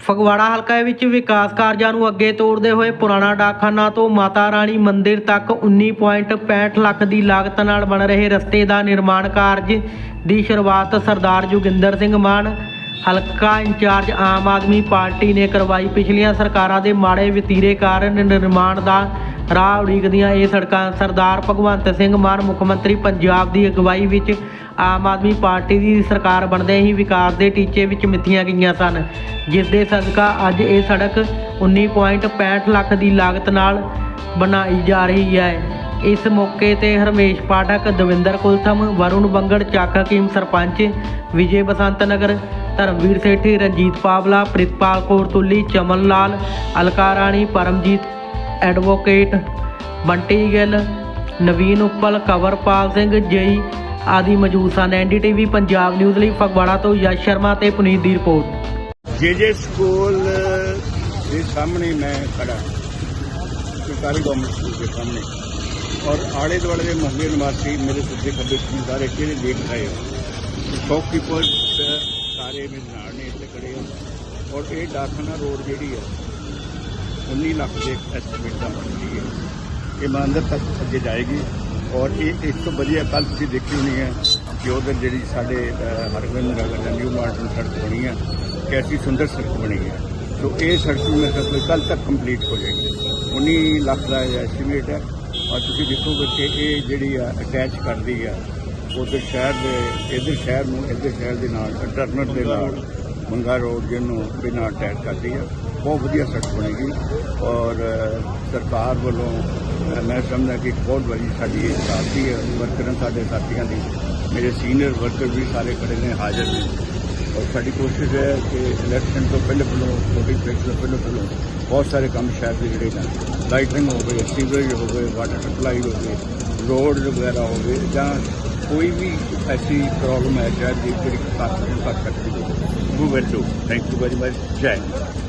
ਫਗਵਾੜਾ ਹਲਕਾ ਵਿੱਚ ਵਿਕਾਸ ਕਾਰਜਾਂ ਨੂੰ ਅੱਗੇ ਤੋਰਦੇ ਹੋਏ ਪੁਰਾਣਾ ਡਾਕਖਾਨਾ ਤੋਂ ਮਾਤਾ ਰਾਣੀ ਮੰਦਿਰ ਤੱਕ 19.65 ਲੱਖ ਦੀ ਲਾਗਤ ਨਾਲ ਬਣ ਰਹੇ ਰਸਤੇ ਦਾ ਨਿਰਮਾਣ ਕਾਰਜ ਦੀ ਸ਼ੁਰੂਆਤ ਸਰਦਾਰ ਜੋਗਿੰਦਰ ਸਿੰਘ ਮਾਨ, ਹਲਕਾ ਇੰਚਾਰਜ ਆਮ ਆਦਮੀ ਪਾਰਟੀ ਨੇ ਕਰਵਾਈ। ਪਿਛਲੀਆਂ ਸਰਕਾਰਾਂ ਦੇ ਮਾੜੇ ਵਤੀਰੇ ਕਾਰਨ ਨਿਰਮਾਣ ਦਾ ਰਾਹ ਉਡੀਕਦੀਆਂ ਇਹ ਸੜਕਾਂ ਸਰਦਾਰ ਭਗਵੰਤ ਸਿੰਘ ਮਾਨ, ਮੁੱਖ ਮੰਤਰੀ ਪੰਜਾਬ ਦੀ ਅਗਵਾਈ ਵਿੱਚ ਆਮ ਆਦਮੀ ਪਾਰਟੀ ਦੀ ਸਰਕਾਰ ਬਣਦੇ ਹੀ ਵਿਕਾਸ ਦੇ ਟੀਚੇ ਵਿੱਚ ਮਿੱਥੀਆਂ ਗਈਆਂ ਸਨ। ਜਿਸ ਦੇ ਸਦਕਾ ਅੱਜ ਇਹ ਸੜਕ 19.65 ਲੱਖ ਦੀ ਲਾਗਤ ਨਾਲ ਬਣਾਈ ਜਾ ਰਹੀ ਹੈ। ਇਸ ਮੌਕੇ ਤੇ ਹਰਮੇਸ਼ ਪਾਠਕ, ਦਵਿੰਦਰ ਕੁਲਥਮ, ਵਰੁਣ ਬੰਗੜ, ਚੱਕ ਹਕੀਮ ਸਰਪੰਚ, ਵਿਜੇ ਬਸੰਤ ਨਗਰ, ਧਰਮਵੀਰ ਸੇਠੀ, ਰਣਜੀਤ ਪਾਵਲਾ, ਪ੍ਰਿਤਪਾਲ ਕੌਰ ਤੁੱਲੀ, ਚਮਨ ਲਾਲ, ਅਲਕਾ ਰਾਣੀ, ਪਰਮਜੀਤ ਐਡਵੋਕੇਟ, ਬੰਟੀ ਗਿੱਲ, ਨਵੀਨ ਉੱਪਲ, ਕਵਰਪਾਲ ਸਿੰਘ, ਜਈ ਆਦਿ ਮੌਜੂਦ ਸਨ। ਐਨਡੀਟੀਵੀ ਪੰਜਾਬ ਨਿਊਜ਼ ਲਈ ਫਗਵਾੜਾ ਤੋਂ ਯਸ਼ ਸ਼ਰਮਾ ਤੇ ਪੁਨੀਤ ਦੀ ਰਿਪੋਰਟ। ਜੇ ਜੇ ਸਕੂਲ ਦੇ ਸਾਹਮਣੇ ਮੈਂ ਖੜਾ ਸਰਕਾਰੀ ਗਵਰਨਮੈਂਟ ਸਕੂਲ ਦੇ ਸਾਹਮਣੇ ਔਰ ਆਲੇ ਦੁਆਲੇ ਦੇ ਮੁਹੱਲੇ ਨਿਵਾਸੀ ਮੇਰੇ ਸੱਜੇ ਖੱਬੇ ਸਾਰੇ ਕਿਹੜੇ ਦੇਖ ਰਹੇ ਹੋ? ਸ਼ੌਪਕੀਪਰ ਸਾਰੇ ਮੇਰੇ ਨਾਲ ਨੇ ਇੱਥੇ ਖੜੇ ਹੋ। ਔਰ ਇਹ ਡਾਕਖਾਨਾ ਰੋਡ ਜਿਹੜੀ ਹੈ 19 ਲੱਖ ਦੇ ਐਸਟੀਮੇਟ ਦਾ ਬਣਦੀ ਹੈ। ਇਹ ਮੰਦਰ ਤੱਕ ਅੱਗੇ ਜਾਏਗੀ ਔਰ ਇਹ ਇਸ ਤੋਂ ਵਧੀਆ ਕੱਲ ਤੁਸੀਂ ਦੇਖੀ ਹੋਣੀ ਹੈ ਕਿ ਉਧਰ ਜਿਹੜੀ ਸਾਡੇ ਅਹ, ਹਰਗੋਬਿੰਦ ਨਗਰ ਨਿਊ ਮਾਰਟਨ ਸੜਕ ਬਣੀ ਹੈ ਕੈਸੀ ਸੁੰਦਰ ਸੜਕ ਬਣੀ ਹੈ। ਸੋ ਇਹ ਸੜਕ ਵੀ ਮੇਰੇ ਕੋਲ ਕੱਲ ਤੱਕ ਕੰਪਲੀਟ ਹੋ ਜਾਏਗੀ। 19 ਲੱਖ ਦਾ ਐਸਟੀਮੇਟ ਹੈ। ਔਰ ਤੁਸੀਂ ਦੇਖੋਗੇ ਕਿ ਇਹ ਜਿਹੜੀ ਆ ਅਟੈਚ ਕਰਦੀ ਆ, ਉਧਰ ਸ਼ਹਿਰ ਦੇ, ਇਧਰ ਸ਼ਹਿਰ ਨੂੰ, ਇਧਰ ਸ਼ਹਿਰ ਦੇ ਨਾਲ ਟਰਨਰ ਦੇ ਨਾਲ, ਮੰਗਾ ਰੋਡ ਜਿਹਨੂੰ ਵੀ ਨਾਲ ਅਟੈਚ ਕਰਦੀ ਆ, ਬਹੁਤ ਵਧੀਆ ਸੜਕ ਬਣੇਗੀ। ਔਰ, ਸਰਕਾਰ ਵੱਲੋਂ, ਮੈਂ ਸਮਝਦਾ ਕਿ ਬਹੁਤ ਵੱਡੀ ਸਾਡੀ ਇਹ ਸਾਥੀ ਹੈ ਵਰਕਰਾਂ ਸਾਡੇ ਸਾਥੀਆਂ ਦੀ, ਮੇਰੇ ਸੀਨੀਅਰ ਵਰਕਰ ਵੀ ਸਾਰੇ ਖੜੇ ਨੇ, ਹਾਜ਼ਰ ਨੇ। ਔਰ ਸਾਡੀ ਕੋਸ਼ਿਸ਼ ਹੈ ਕਿ ਇਲੈਕਸ਼ਨ ਤੋਂ ਪਹਿਲੇ ਪਹਿਲੋਂ ਵੋਟਿੰਗ ਫੈਕਟ ਤੋਂ ਪਹਿਲੇ ਪਹਿਲੋਂ ਬਹੁਤ ਸਾਰੇ ਕੰਮ ਸ਼ਹਿਰ ਦੇ ਜਿਹੜੇ ਨੇ ਲਾਈਟਿੰਗ ਹੋਵੇ ਸੀਵਰੇਜ ਹੋਵੇ ਵਾਟਰ ਸਪਲਾਈ ਹੋਵੇ ਰੋਡ ਵਗੈਰਾ ਹੋਵੇ ਜਾਂ ਕੋਈ ਵੀ ਐਸੀ ਪ੍ਰੋਬਲਮ ਹੈ ਸ਼ਹਿਰ ਦੀ ਜਿਹੜੀ ਕਰ ਕਰ ਸਕਦੀ ਹੈ we will do thank you very much ਜੈ ਹਿੰਦ।